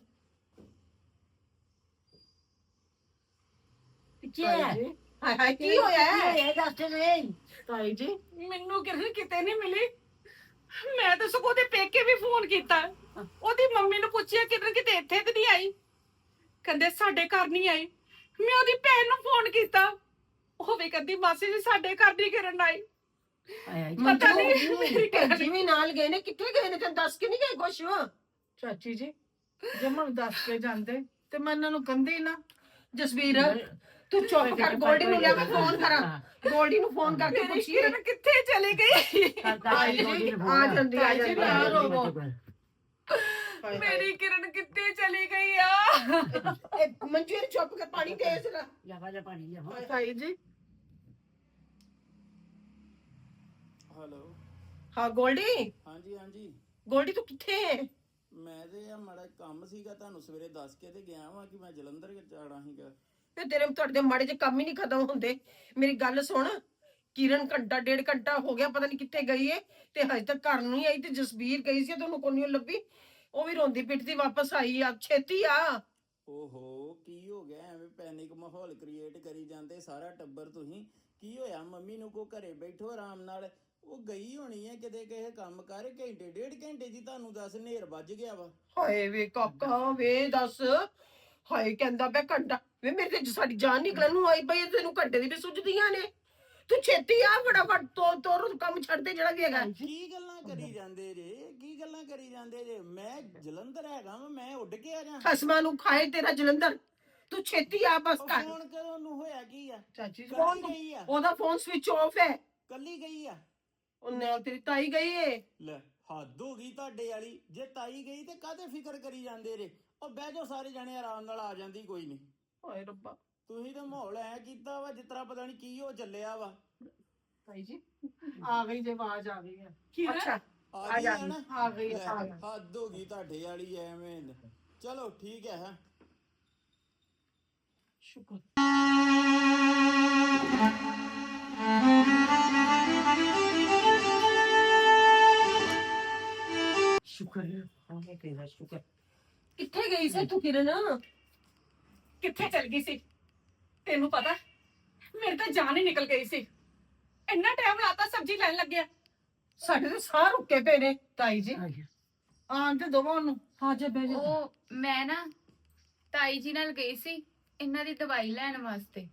ਜੀ। ਹਾਏ ਕੀ ਹੋਇਆ? ਹੈ ਇਹ ਦੱਸ ਨਹੀਂ ਤਾਈ ਜੀ ਮੈਨੂੰ ਕਿਰਨ ਕਿਤੇ ਨਹੀਂ ਮਿਲੀ। ਮੈਂ ਤਾਂ ਸਗੋਂ ਉਹਦੇ ਪੇਕੇ ਵੀ ਫੋਨ ਕੀਤਾ। ਉਹਦੀ ਮੰਮੀ ਨੂੰ ਪੁੱਛਿਆ ਕਿਰਨ ਕਿਤੇ ਇੱਥੇ ਤੇ ਨਹੀਂ ਆਈ? ਕਹਿੰਦੇ ਸਾਡੇ ਘਰ ਨਹੀਂ ਆਈ। ਮੈਂ ਉਹਦੀ ਭੈਣ ਨੂੰ ਫੋਨ ਕੀਤਾ। ਉਹ ਵੀ ਕਹਿੰਦੀ ਮਾਸੀ ਜੀ ਸਾਡੇ ਘਰ ਨਹੀਂ ਕਿਰਨ ਆਈ। ਪਤਾ ਨਹੀਂ। ਮੇਰੀ ਭੈਣ ਜੀ ਵੀ ਨਾਲ ਗਏ ਨੇ ਕਿੱਥੇ ਗਏ ਨੇ ਤੈਨੂੰ ਦੱਸ ਕੇ ਨਹੀਂ ਗਏ ਕੁਛ? ਚਾਚੀ ਜੀ ਜੇ ਮੈਂ ਦੱਸ ਕੇ ਜਾਂਦੇ ਤੇ ਮੈਂ ਇਹਨਾਂ ਨੂੰ ਕੰਦੀ ਨਾ ਜਸਵੀਰ ਤੂੰ ਚੁੱਪ ਕਰ ਗੋਲਡੀ ਨੂੰ ਲਿਆ ਮੈਂ ਫੋਨ ਕਰਾਂ। ਗੋਲਡੀ ਨੂੰ ਫੋਨ ਕਰਕੇ ਪੁੱਛੀਏ। ਕਿਰਨ ਕਿੱਥੇ ਚਲੀ ਗਈ? ਤਾਈ ਜੀ, ਆ ਜਾਂਦੀ, ਆ ਤਾਈ ਜੀ, ਜਾਂਦੀ, ਨਾ ਆ ਰੋਵੋ। ਹਾਏ ਹਾਏ। ਮੇਰੀ ਕਿਰਨ ਕਿੱਥੇ ਚਲੀ ਗਈ ਆ? ਇਹ ਚੁੱਪ ਕਰ ਪਾਣੀ ਦੇ ਲੈ। ਪਾਣੀ ਤਾਈ ਜੀ। ਹੈਲੋ। ਹਾਂ ਗੋਲਡੀ? ਹਾਂਜੀ ਹਾਂਜੀ। ਗੋਲਡੀ ਤੂੰ ਕਿੱਥੇ ਹੈ ਮੈਂ ਤੇ ਆ ਮਾੜਾ ਕੰਮ ਸੀਗਾ ਤੁਹਾਨੂੰ ਸਵੇਰੇ ਦੱਸ ਕੇ ਤੇ ਗਿਆ ਵਾਂ ਕਿ ਮੈਂ ਜਲੰਧਰ ਜਾਣਾ ਸੀਗਾ। ਤੇ ਤੇਰੇ ਤੁਹਾਡੇ ਮਾੜੇ ਜਿਹੇ ਕੰਮ ਹੀ ਨਹੀਂ ਖਤਮ ਹੁੰਦੇ। ਮੇਰੀ ਗੱਲ ਸੁਣ ਕਿਰਨ ਘੰਟਾ ਡੇਢ ਘੰਟਾ ਹੋ ਗਿਆ ਪਤਾ ਨਹੀਂ ਕਿੱਥੇ ਗਈ ਏ ਤੇ ਹਜੇ ਤੱਕ ਘਰ ਨਹੀਂ ਆਈ ਤੇ ਜਸਬੀਰ ਗਈ ਸੀ ਤੁਹਾਨੂੰ ਕੋਈ ਨਹੀਂ ਲੱਭੀ। ਉਹ ਵੀ ਰੋਂਦੀ ਪਿੱਟਦੀ ਵਾਪਸ ਆਈ ਆ ਛੇਤੀ ਆ। ਓਹੋ ਕੀ ਹੋ ਗਿਆ? ਐਵੇਂ ਪੈਨਿਕ ਮਾਹੌਲ ਕ੍ਰੀਏਟ ਕਰੀ ਜਾਂਦੇ ਸਾਰਾ ਟੱਬਰ ਤੁਸੀਂ। ਕੀ ਹੋਇਆ? ਮੰਮੀ ਨੂੰ ਕੋ ਘਰੇ ਬੈਠੋ ਆਰਾਮ ਨਾਲ। ਉਹ ਗਈ ਹੋਣੀ ਹੈ ਕਿਤੇ ਕਿਸੇ ਕੰਮ ਕਰ ਘੰਟੇ ਡੇਢ ਘੰਟੇ ਦੀ ਤੁਹਾਨੂੰ ਦੱਸ ਨੇਰ ਵੱਜ ਗਿਆ ਵਾ। ਹਾਏ ਵੇ ਕਾਕਾ ਵੇ ਦੱਸ। ਹਾਏ ਕਹਿੰਦਾ ਪਿਆ ਘੰਟਾ। ਵੇ ਮੇਰੇ ਤੇ ਸਾਡੀ ਜਾਨ ਨਿਕਲਣ ਨੂੰ ਆਈ ਪਈ ਹੈ, ਤੈਨੂੰ ਘੰਟੇ ਦੀ ਵੀ ਸੁੱਝਦੀਆਂ ਨੇ। ਤੂੰ ਛੇਤੀ ਆ ਫਟਾਫਟ ਤੋ ਤੋਰ ਕੰਮ ਛੱਡ ਦੇ ਜਿਹੜਾ ਵੀ ਹੈਗਾ। ਕੀ ਗੱਲਾਂ ਕਰੀ ਜਾਂਦੇ ਜੇ? ਕੀ ਗੱਲਾਂ ਕਰੀ ਜਾਂਦੇ ਜੇ? ਮੈਂ ਜਲੰਧਰ ਹੈਗਾ ਵਾਂ ਮੈਂ ਉੱਡ ਕੇ ਆ ਜਾ ਖਸਮਾਂ ਨੂੰ ਖਾਏ ਤੇਰਾ ਜਲੰਧਰ। ਤੂੰ ਛੇਤੀ ਆ ਬਸ ਕਰ ਫੋਨ ਕਦੋਂ ਨੂੰ ਹੋਇਆ ਕੀ ਆ? ਚਾਚੀ ਆ। ਉਹਦਾ ਫੋਨ ਸਵਿਚ ਆਫ ਹੈ। ਕੱਲੀ ਗਈ ਆ? ਉਹ ਨਾਲ ਤੇਰੀ ਤਾਈ ਗਈ ਏ। ਲੈ ਹੱਦ ਹੋ ਗਈ ਤੁਹਾਡੇ ਵਾਲੀ। ਜੇ ਤਾਈ ਗਈ ਤੇ ਕਾਹਦੇ ਫਿਕਰ ਕਰੀ ਜਾਂਦੇ ਰੇ? ਉਹ ਬਹਿ ਜਾਓ ਸਾਰੇ ਜਣੇ ਆਰਾਮ ਨਾਲ ਆ ਜਾਂਦੀ ਕੋਈ ਨਹੀਂ। ਹਾਏ ਰੱਬਾ। ਤੁਸੀਂ ਤਾਂ ਮਾਹੌਲ ਐ ਕੀਤਾ ਵਾ ਤਰ੍ਹਾਂ ਪਤਾ ਨਹੀਂ ਕੀ ਹੋ ਚੱਲਿਆ ਵਾ। ਤਾਈ ਜੀ ਆ ਗਈ ਜੇ ਆਵਾਜ਼ ਆ ਗਈ ਹੈ ਅੱਛਾ ਆ ਆ ਗਈ ਆ ਨਾ? ਆ ਗਈ ਲੈ, ਆ ਗਈ ਹੱਦ ਹੋ ਗਈ ਤੁਹਾਡੇ ਵਾਲੀ ਐਵੇਂ। ਚਲੋ ਠੀਕ ਹੈ ਹਾਂ। ਸ਼ੁਕਰ। ਸ਼ੁਕਰ ਹੈ ਹਾਂ ਤੇਰਾ ਸ਼ੁਕਰ ਕਿੱਥੇ ਗਈ ਸੀ ਤੂੰ ਕਿਰਨ ਕਿੱਥੇ ਚਲ ਗਈ ਸੀ ਤੈਨੂੰ ਪਤਾ ਮੇਰੇ ਤਾਂ ਜਾਨ ਹੀ ਨਿਕਲ ਗਈ ਸੀ ਇੰਨਾ ਟਾਈਮ ਲਾਤਾ ਸਬਜ਼ੀ ਲੈਣ ਲੱਗਿਆ ਸਾਡੇ ਤੇ ਸਾਹ ਰੁਕੇ ਪਏ ਨੇ ਤਾਈ ਜੀ ਆ ਤੇ ਦਵਾ ਉਹਨੂੰ ਹਾਂ ਜੇ ਬਹਿ ਜਾ ਉਹ ਮੈਂ ਨਾ ਤਾਈ ਜੀ ਨਾਲ ਗਈ ਸੀ ਇਹਨਾਂ ਦੀ ਦਵਾਈ ਲੈਣ ਵਾਸਤੇ.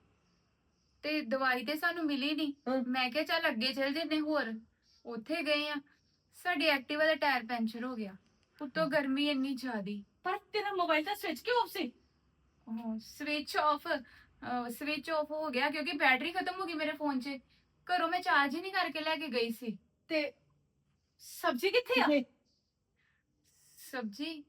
ਤੇ ਦਵਾਈ ਤੇ ਸਾਨੂੰ ਮਿਲੀ ਨਹੀਂ। ਮੈਂ ਕਿਹਾ ਚੱਲ ਅੱਗੇ ਚੱਲ ਜੰਨੇ ਹੋਰ। ਉੱਥੇ ਗਏ ਆ। ਸਾਡੇ ਐਕਟਿਵਾ ਦਾ ਟਾਇਰ ਪੈਂਚਰ ਹੋ ਗਿਆ। ਉੱਤੋਂ ਗਰਮੀ ਇੰਨੀ ਜ਼ਿਆਦੀ। ਪਰ ਤੇਰਾ ਮੋਬਾਈਲ ਦਾ ਸਵਿਚ ਕਿਉਂ ਆਫ ਸੀ? ਸਵਿਚ ਆਫ ਸਵਿਚ ਆਫ ਹੋ ਗਿਆ ਕਿਉਂਕਿ ਬੈਟਰੀ ਖਤਮ ਹੋ ਗਈ ਮੇਰੇ ਫੋਨ 'ਚ। ਘਰੋਂ ਮੈਂ ਚਾਰਜ ਹੀ ਨਹੀਂ ਕਰਕੇ ਲੈ ਕੇ ਗਈ ਸੀ। ਤੇ ਸਬਜ਼ੀ ਕਿੱਥੇ ਆ? ਸਬਜੀ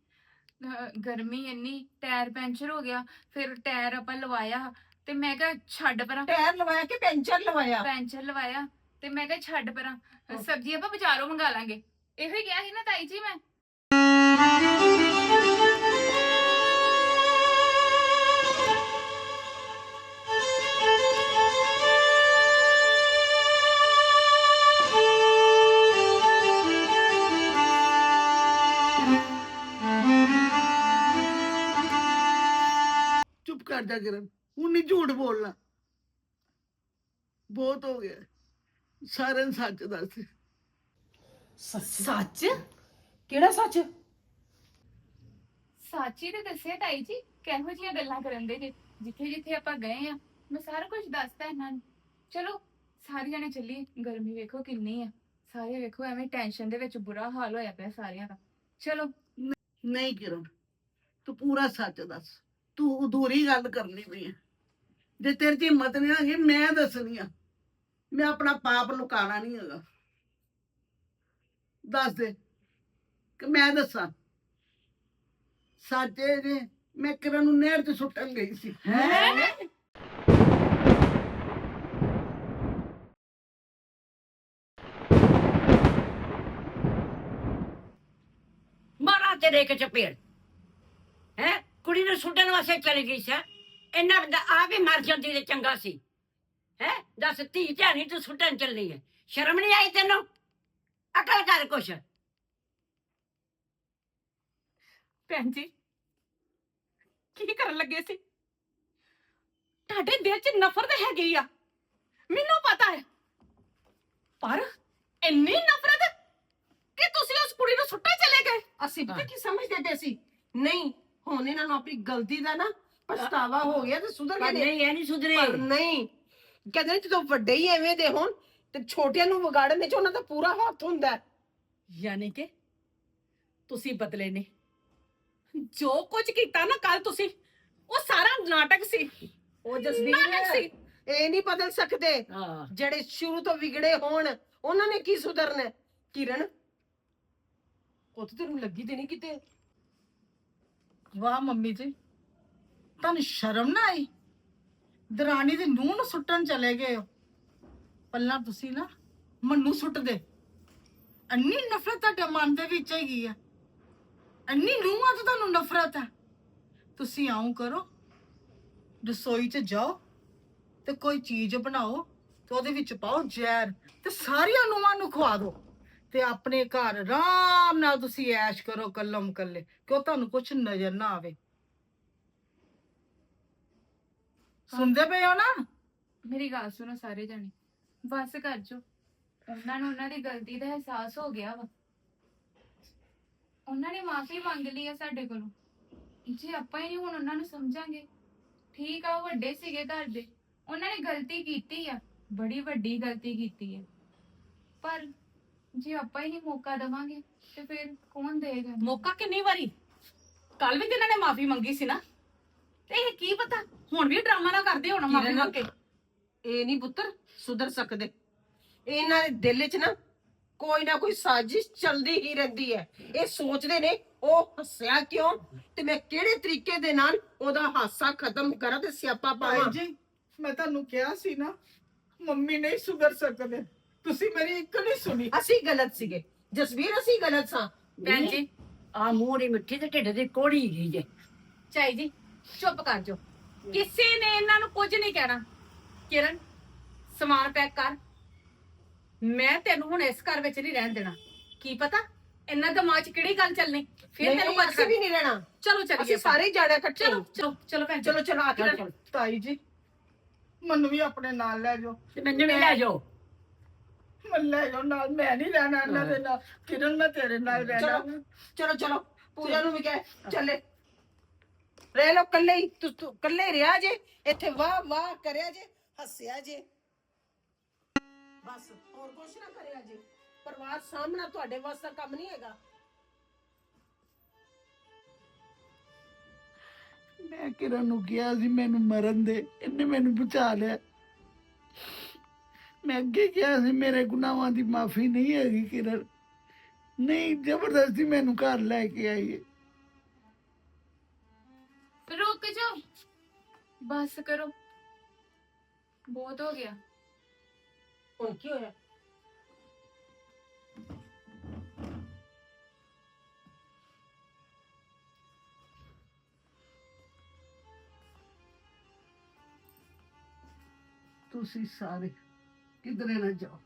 ਗਰਮੀ ਇੰਨੀ ਟਾਇਰ ਪੈਂਚਰ ਹੋ ਗਿਆ ਫਿਰ ਟਾਇਰ ਆਪਾਂ ਲਵਾਇਆ ਤੇ ਮੈਂ ਕਿਹਾ ਛੱਡ ਪਰਾਂ। ਟਾਇਰ ਲਵਾਇਆ ਕਿ ਪੈਂਚਰ ਲਵਾਇਆ? ਪੈਂਚਰ ਲਵਾਇਆ ਤੇ ਮੈਂ ਕਿਹਾ ਛੱਡ ਪਰਾਂ। ਸਬਜ਼ੀ ਆਪਾਂ ਬਾਜ਼ਾਰੋਂ ਮੰਗਾ ਲਾਂਗੇ। ਇਹੋ ਹੀ ਕਿਹਾ ਸੀ ਨਾ ਤਾਈ ਜੀ ਮੈਂ। ਚੁੱਪ ਕਰ ਜਾ ਕਿਰਨ। ਹੁਣ ਨਹੀਂ ਝੂਠ ਬੋਲਣਾ। ਬਹੁਤ ਹੋ ਗਿਆ। ਸਾਰਿਆਂ ਨੂੰ ਸੱਚ ਦੱਸ। ਸੱਚ? ਕਿਹੜਾ ਸੱਚ? ਸਾਚੀ ਤੇ ਦੱਸਿਆ ਤਾਈ ਜੀ ਕਿਹੋ ਜੀਆਂ ਗੱਲਾਂ ਕਰਨ ਦੇ ਜੇ ਜਿੱਥੇ ਜਿੱਥੇ ਆਪਾਂ ਗਏ ਆ ਮੈਂ ਸਾਰਾ ਕੁਝ ਦੱਸਤਾ ਇਹਨਾਂ ਨੂੰ। ਚਲੋ ਸਾਰੇ ਜਣੇ ਚੱਲੀਏ ਗਰਮੀ ਵੇਖੋ ਕਿੰਨੀ ਆ। ਸਾਰੇ ਵੇਖੋ ਐਵੇਂ ਟੈਨਸ਼ਨ ਦੇ ਵਿੱਚ ਬੁਰਾ ਹਾਲ ਹੋਇਆ ਪਿਆ ਸਾਰਿਆਂ ਦਾ। ਚਲੋ ਨਹੀਂ ਕਿਰਨ ਤੂੰ ਪੂਰਾ ਸੱਚ ਦੱਸ। ਤੂੰ ਅਧੂਰੀ ਗੱਲ ਕਰਨੀ ਪਈ ਹੈ ਜੇ ਤੇਰੇ 'ਚ ਹਿੰਮਤ ਨਹੀਂ ਹੈਗੀ ਮੈਂ ਦੱਸਣੀ ਆ। ਮੈਂ ਆਪਣਾ ਪਾਪ ਲੁਕਾਣਾ ਨਹੀਂ ਹੈਗਾ। ਦੱਸ ਦੇ ਕਿ ਮੈਂ ਦੱਸਾਂ? ਸੱਚੇ ਜੇ ਮੈਂ ਕਿਰਨ ਨੂੰ ਨਹਿਰ 'ਚ ਸੁੱਟਣ ਗਈ ਸੀ। ਹੈ? ਮਾਰਾ ਤੇਰੇ ਕੇ ਚਪੇੜ। ਹੈ? ਕੁੜੀ ਨੂੰ ਸੁੱਟਣ ਵਾਸਤੇ ਚਲੀ ਗਈ ਸੀ। ਇੰਨਾ ਬੰਦਾ ਆ ਵੀ ਮਰ ਜਾਂਦੀ ਤੇ ਚੰਗਾ ਸੀ। ਦੱਸ ਧੀ ਧਿਆਨੀ ਤੂੰ ਸੁੱਟਣ ਚੱਲੀ ਹੈ ਸ਼ਰਮ ਨਹੀਂ ਆਈ ਤੈਨੂੰ? ਅਕਲ ਕਰ ਕੁਛ। ਭੈਣ ਜੀ ਕੀ ਕਰਨ ਲੱਗੇ ਸੀ? ਤੁਹਾਡੇ ਦਿਲ 'ਚ ਨਫ਼ਰਤ ਹੈਗੀ ਆ। ਮੈਨੂੰ ਪਤਾ ਹੈ ਪਰ ਇੰਨੀ ਨਫ਼ਰਤ ਕਿ ਤੁਸੀਂ ਉਸ ਕੁੜੀ ਨੂੰ ਸੁੱਟਾ ਚਲੇ ਗਏ। ਅਸੀਂ ਪਤਾ ਕੀ ਸਮਝਦੇ ਪਏ ਸੀ? ਨਹੀਂ ਹੁਣ ਇਹਨਾਂ ਨੂੰ ਆਪਣੀ ਗਲਤੀ ਦਾ ਨਾ ਪਛਤਾਵਾ ਹੋ ਗਿਆ ਤੇ ਸੁਧਰ ਪਰ ਗਏ ਨੇ। ਨਹੀਂ ਇਹ ਨਹੀਂ ਸੁਧਰੇ। ਪਰ ਨਹੀਂ ਕਹਿੰਦੇ ਨੇ ਜਦੋਂ ਵੱਡੇ ਹੀ ਐਵੇਂ ਦੇ ਹੋਣ ਤੇ ਛੋਟਿਆਂ ਨੂੰ ਵਿਗਾੜਨ ਵਿੱਚ ਉਹਨਾਂ ਦਾ ਪੂਰਾ ਹੱਥ ਹੁੰਦਾ ਹੈ। ਯਾਨੀ ਕਿ ਤੁਸੀਂ ਬਦਲੇ ਨੇ। ਜੋ ਕੁਝ ਕੀਤਾ ਨਾ ਕੱਲ ਤੁਸੀਂ ਉਹ ਸਾਰਾ ਨਾਟਕ ਸੀ। ਉਹ ਨਾਟਕ ਜਸਵੀਰ ਸੀ। ਇਹ ਨਹੀਂ ਬਦਲ ਸਕਦੇ। ਹਾਂ। ਜਿਹੜੇ ਸ਼ੁਰੂ ਤੋਂ ਵਿਗੜੇ ਹੋਣ ਉਹਨਾਂ ਨੇ ਕੀ ਸੁਧਰਨਾ ਹੈ? ਕਿਰਨ ਉਹ ਤਾਂ ਤੈਨੂੰ ਲੱਗੀ ਤੇ ਨਹੀਂ ਕਿਤੇ? ਵਾਹ ਮੰਮੀ ਜੀ ਤੁਹਾਨੂੰ ਸ਼ਰਮ ਨਾ ਆਈ? ਦਰਾਣੀ ਦੀ ਨੂੰਹ ਨੂੰ ਸੁੱਟਣ ਚਲੇ ਗਏ ਹੋ। ਪੱਲਾ ਤੁਸੀਂ ਨਾ ਮੰਨੂ ਸੁੱਟ ਦੇ। ਅੰਨੀ ਨਫ਼ਰਤ ਤੁਹਾਡੇ ਮਨ ਦੇ ਵਿੱਚ ਹੈਗੀ ਆ। ਅੰਨੀ ਨੂੰਹਾਂ ਤੋਂ ਤੁਹਾਨੂੰ ਨਫ਼ਰਤ ਹੈ ਤੁਸੀਂ ਆਉਂ ਕਰੋ, ਰਸੋਈ 'ਚ ਜਾਓ ਤੇ ਕੋਈ ਚੀਜ਼ ਬਣਾਓ ਤੇ ਉਹਦੇ ਵਿੱਚ ਪਾਓ ਜ਼ਹਿਰ ਤੇ ਸਾਰੀਆਂ ਨੂੰਹਾਂ ਨੂੰ ਖਵਾ ਦਿਓ। ਤੇ ਆਪਣੇ ਘਰ ਆਰਾਮ ਨਾਲ ਤੁਸੀਂ ਐਸ਼ ਕਰੋ, ਕੱਲਮ ਕੱਲੇ, ਕਿਉਂ ਤੁਹਾਨੂੰ ਕੁਝ ਨਜ਼ਰ ਨਾ ਆਵੇ। ਸੁਣਦੇ ਪਏ ਹੋ ਨਾ? ਮੇਰੀ ਗੱਲ ਸੁਣੋ ਸਾਰੇ ਜਣੇ। ਬਸ ਕਰ ਜੋ ਉਹਨਾਂ ਨੂੰ ਉਹਨਾਂ ਦੀ ਗਲਤੀ ਦਾ ਅਹਿਸਾਸ ਹੋ ਗਿਆ ਵਾ। ਉਹਨਾਂ ਨੇ ਮਾਫੀ ਮੰਗ ਲਈ ਆ ਸਾਡੇ ਕੋਲੋਂ। ਜੇ ਆਪਾਂ ਹੀ ਨਹੀਂ ਹੁਣ ਉਹਨਾਂ ਨੂੰ ਸਮਝਾਂਗੇ ਠੀਕ ਆ ਉਹ ਵੱਡੇ ਸੀਗੇ ਘਰ ਦੇ। ਉਹਨਾਂ ਨੇ ਗਲਤੀ ਕੀਤੀ ਆ। ਬੜੀ ਵੱਡੀ ਗਲਤੀ ਕੀਤੀ ਹੈ ਪਰ ਜੇ ਆਪਾਂ ਹੀ ਨਹੀਂ ਮੌਕਾ ਦੇਵਾਂਗੇ ਤੇ ਫਿਰ ਕੌਣ ਦੇਗਾ ਮੌਕਾ ਕਿੰਨੀ ਵਾਰੀ? ਕੱਲ ਵੀ ਤੇ ਇਹਨਾਂ ਨੇ ਮਾਫੀ ਮੰਗੀ ਸੀ ਨਾ। ਤੇ ਇਹ ਕੀ ਪਤਾ? ਹੁਣ ਵੀ ਡਰਾਮਾ ਨਾ ਕਰਦੇ ਹੁਣ ਮਾਫੀ ਮੰਗ ਕੇ ਇਹ ਨਹੀਂ ਪੁੱਤਰ ਸੁਧਰ ਸਕਦੇ। ਇਹਨਾਂ ਦੇ ਦਿਲ 'ਚ ਨਾ ਕੋਈ ਨਾ ਕੋਈ ਸਾਜ਼ਿਸ਼ ਚੱਲਦੀ ਹੀ ਰਹਿੰਦੀ ਹੈ। ਇਹ ਸੋਚਦੇ ਨੇ ਉਹ ਹੱਸਿਆ ਕਿਉਂ? ਤੇ ਮੈਂ ਕਿਹੜੇ ਤਰੀਕੇ ਦੇ ਨਾਲ ਉਹਦਾ ਹਾਸਾ ਖਤਮ ਕਰਾਂ ਤੇ ਸਿਆਪਾ ਭਾਈ ਪਾਵਾਂ ਜੀ ਮੈਂ ਤੁਹਾਨੂੰ ਕਿਹਾ ਸੀ ਨਾ ਮੰਮੀ ਨਹੀਂ ਸੁਧਰ ਸਕਦੇ। ਤੁਸੀਂ ਮੇਰੀ ਇੱਕ ਨਹੀਂ ਸੁਣੀ। ਅਸੀਂ ਗਲਤ ਸੀਗੇ। ਜਸਵੀਰ ਅਸੀਂ ਗਲਤ ਸਾਂ। ਭੈਣ ਜੀ ਆ ਮੂੰਹ ਦੀ ਮਿੱਠੀ ਤੇ ਢਿੱਡ ਦੀ ਕੋੜੀ ਗਈ ਜੇ। ਚਾਈ ਜੀ ਚੁੱਪ ਕਰ ਜੋ ਕਿਸੇ ਨੇ ਇਹਨਾਂ ਨੂੰ ਕੁਝ ਨਹੀਂ ਕਹਿਣਾ। ਕਿਰਨ ਸਮਾਨ ਪੈਕ ਕਰ। ਮੈਂ ਤੈਨੂੰ ਹੁਣ ਇਸ ਘਰ ਵਿੱਚ ਨਹੀਂ ਰਹਿਣ ਦੇਣਾ। ਕੀ ਪਤਾ? ਇਹਨਾਂ ਦਿਮਾਗ 'ਚ ਕਿਹੜੀ ਗੱਲ ਚੱਲਣੀ? ਫਿਰ ਤੈਨੂੰ ਕੁਝ ਅਸੀਂ ਵੀ ਨਹੀਂ ਰਹਿਣਾ। ਚਲੋ ਚੱਲੀਏ ਅਸੀਂ ਸਾਰੇ ਜਾਣੇ ਇਕੱਠੇ ਚਲੋ ਚਲੋ ਚਲੋ ਭੈਣ ਜੀ। ਚਲੋ ਚਲੋ ਆ ਕੇ ਚੱਲ ਤਾਈ ਜੀ ਮੈਨੂੰ ਵੀ ਆਪਣੇ ਨਾਲ ਲੈ ਜਾਓ। ਤੇ ਮੈਨੂੰ ਵੀ ਲੈ ਜਾਓ। ਮੈਂ ਲੈ ਜਾਓ ਨਾਲ ਮੈਂ ਨਹੀਂ ਰਹਿਣਾ ਇਹਨਾਂ ਦੇ ਨਾਲ। ਕਿਰਨ ਮੈਂ ਤੇਰੇ ਨਾਲ ਰਹਿਣਾ। ਚਲੋ ਚਲੋ ਚਲੋ ਪੂਜਾ ਨੂੰ ਵੀ ਕਹਿ ਚੱਲੇ। ਰਹਿ ਲੋ ਕੱਲੇ ਹੀ, ਤੂੰ ਤੂੰ ਕੱਲੇ ਰਿਆ ਜੇ, ਇੱਥੇ ਵਾਹ ਵਾਹ ਕਰਿਆ ਜੇ, ਹੱਸਿਆ ਜੇ। ਬਸ, ਹੋਰ ਕੁਛ ਨਾ ਕਰਿਆ ਜੇ। ਪਰਿਵਾਰ ਸਾਹਮਣਾ ਤੁਹਾਡੇ ਵਾਸਤੇ ਕੰਮ ਨਹੀਂ ਹੈਗਾ। ਮੈਂ ਕਿਰਨ ਨੂੰ ਕਿਹਾ ਸੀ ਮੈਨੂੰ ਮਰਨ ਦੇ, ਇਹਨੇ ਮੈਨੂੰ ਬਚਾ ਲਿਆ। ਮੈਂ ਅੱਗੇ ਕਿਹਾ ਸੀ ਮੇਰੇ ਗੁਨਾਹਾਂ ਦੀ ਮਾਫੀ ਨਹੀਂ ਹੈਗੀ ਕਿਰਨ। ਨਹੀਂ, ਜ਼ਬਰਦਸਤੀ ਮੈਨੂੰ ਘਰ ਲੈ ਕੇ ਆਈ ਹੈ रुक जाओ बस करो बहुत हो गया ਹੁਣ ਕੀ ਹੋਇਆ ਤੁਸੀਂ ਸਾਰੇ ਕਿਧਰੇ ਨਾ ਜਾਓ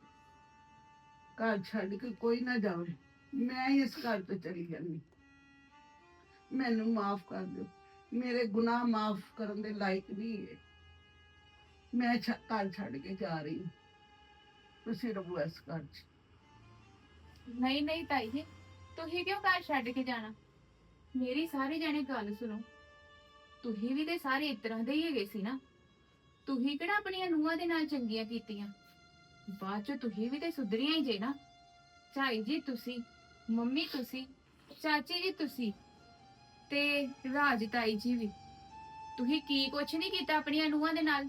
ਘਰ ਛੱਡ ਕੇ ਕੋਈ ਨਾ ਜਾਵੇ ਮੈਂ ਇਸ ਘਰ ਤੋਂ ਚਲੀ ਜਾਂਦੀ ਮੈਨੂੰ ਮਾਫ ਕਰ ਦਿਓ ਮੇਰੇ ਗੁਨਾਹ ਮਾਫ ਕਰਨ ਦੇ ਲਾਇਕ ਨਹੀਂ ਹੈ ਮੈਂ ਘਰ ਛੱਡ ਕੇ ਜਾ ਰਹੀ ਹਾਂ। ਤੁਸੀਂ ਰਹੋ ਇਸ ਘਰ 'ਚ। ਨਹੀਂ ਨਹੀਂ ਤਾਈ ਜੀ, ਤੁਸੀਂ ਕਿਉਂ ਘਰ ਛੱਡ ਕੇ ਜਾਣਾ? ਮੇਰੀ ਸਾਰੇ ਜਾਣੇ ਗੱਲ ਸੁਣੋ। ਤੁਸੀਂ ਵੀ ਤੇ ਸਾਰੇ ਇਸ ਤਰ੍ਹਾਂ ਦੇ ਹੀ ਹੈਗੇ ਸੀ ਨਾ। ਤੁਸੀਂ ਕਿਹੜਾ ਆਪਣੀਆਂ ਨੂੰਹਾਂ ਦੇ ਨਾਲ ਚੰਗੀਆਂ ਕੀਤੀਆਂ? ਬਾਅਦ ਚ ਤੁਸੀਂ ਵੀ ਤੇ ਸੁਧਰੀਆਂ ਹੀ ਜੇ ਨਾ। ਝਾਈ ਜੀ, ਤੁਸੀਂ, ਮੰਮੀ ਤੁਸੀਂ, ਚਾਚੀ ਜੀ ਤੁਸੀਂ ਤੇ ਰਾਜ ਤਾਈ ਜੀ ਵੀ। ਤੁਸੀਂ ਕੀ ਕੁਛ ਨਹੀਂ ਕੀਤਾ ਆਪਣੀਆਂ ਨੂੰਹਾਂ ਦੇ ਨਾਲ?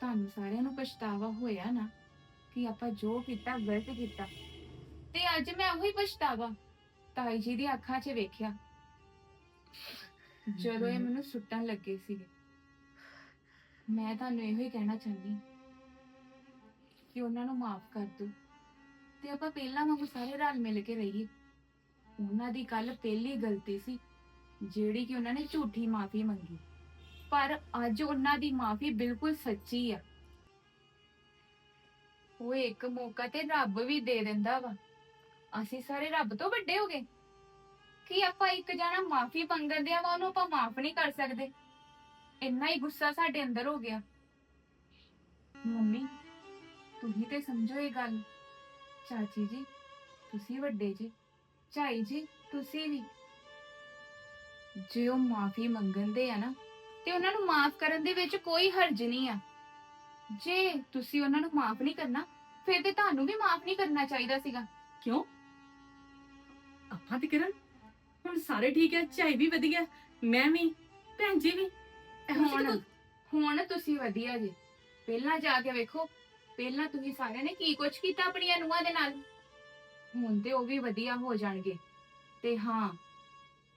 ਤੁਹਾਨੂੰ ਸਾਰਿਆਂ ਨੂੰ ਪਛਤਾਵਾ ਹੋਇਆ ਨਾ ਕਿ ਆਪਾਂ ਜੋ ਕੀਤਾ, ਗਲਤ ਕੀਤਾ। ਤੇ ਅੱਜ ਮੈਂ ਉਹੀ ਪਛਤਾਵਾ, ਤਾਈ ਜੀ ਦੀ ਅੱਖਾਂ 'ਚ ਵੇਖਿਆ। ਜਦੋਂ ਇਹ ਮੈਨੂੰ ਸੁੱਟਣ ਲੱਗੇ ਸੀਗੇ। ਮੈਂ ਤੁਹਾਨੂੰ ਇਹੋ ਹੀ ਕਹਿਣਾ ਚਾਹੁੰਦੀ ਕਿ ਉਹਨਾਂ ਨੂੰ ਮਾਫ ਕਰ ਦਿਓ। ਤੇ ਆਪਾਂ ਪਹਿਲਾਂ ਵਾਂਗੂ ਸਾਰੇ ਰਲ ਮਿਲ ਕੇ ਰਹੀਏ। ਉਹਨਾਂ ਦੀ ਕੱਲ ਪਹਿਲੀ ਗਲਤੀ ਸੀ ਜਿਹੜੀ ਕਿ ਉਹਨਾਂ ਨੇ ਝੂਠੀ ਮਾਫੀ ਮੰਗੀ। ਪਰ ਅੱਜ ਉਹਨਾਂ ਦੀ ਮਾਫੀ ਬਿਲਕੁਲ ਸੱਚੀ ਆ। ਉਹ ਇੱਕ ਮੌਕਾ ਤੇ ਰੱਬ ਵੀ ਦੇ ਦਿੰਦਾ ਵਾ। ਅਸੀਂ ਸਾਰੇ ਰੱਬ ਤੋਂ ਵੱਡੇ ਹੋ ਗਏ। ਕਿ ਆਪਾਂ ਇੱਕ ਜਣਾ ਮਾਫੀ ਮੰਗਣ ਦਿਆ ਵਾ, ਉਹਨੂੰ ਆਪਾਂ ਮਾਫ ਨਹੀਂ ਕਰ ਸਕਦੇ? ਇੰਨਾ ਹੀ ਗੁੱਸਾ ਸਾਡੇ ਅੰਦਰ ਹੋ ਗਿਆ। ਮੰਮੀ, ਤੁਸੀਂ ਤੇ ਸਮਝੋ ਇਹ ਗੱਲ। ਚਾਚੀ ਜੀ, ਤੁਸੀਂ ਵੱਡੇ ਜੀ। ਝਾਈ ਜੀ, ਤੁਸੀਂ ਵੀ। ਜੇ ਉਹ ਮਾਫੀ ਮੰਗਣ ਦੇ ਆ ਨਾ ਤੇ ਉਹਨਾਂ ਨੂੰ ਮਾਫ ਕਰਨ ਦੇ ਵਿੱਚ ਕੋਈ ਹਰਜ ਨਹੀਂ ਆ। ਜੇ ਤੁਸੀਂ ਉਹਨਾਂ ਨੂੰ ਮਾਫ ਨਹੀਂ ਕਰਨਾ ਫਿਰ ਤੇ ਤੁਹਾਨੂੰ ਵੀ ਮਾਫ ਨਹੀਂ ਕਰਨਾ ਚਾਹੀਦਾ ਸੀਗਾ। ਕਿਉਂ? ਆਪਾਂ ਤੇ ਕਿਰਨ ਹੁਣ ਸਾਰੇ ਠੀਕ ਹੈ ਝਾਈ ਵੀ ਵਧੀਆ ਮੈਂ ਵੀ ਭੈਣ ਜੀ ਵੀ। ਇਹੋ ਹੁਣ ਹੁਣ ਤੁਸੀਂ ਵਧੀਆ ਜੀ। ਪਹਿਲਾਂ ਜਾ ਕੇ ਵੇਖੋ ਪਹਿਲਾਂ ਤੁਸੀਂ ਸਾਰਿਆਂ ਨੇ ਕੀ ਕੁਛ ਕੀਤਾ ਆਪਣੀਆਂ ਨੂੰਹਾਂ ਦੇ ਨਾਲ? ਹੁਣ ਤੇ ਉਹ ਵੀ ਵਧੀਆ ਹੋ ਜਾਣਗੇ। ਤੇ ਹਾਂ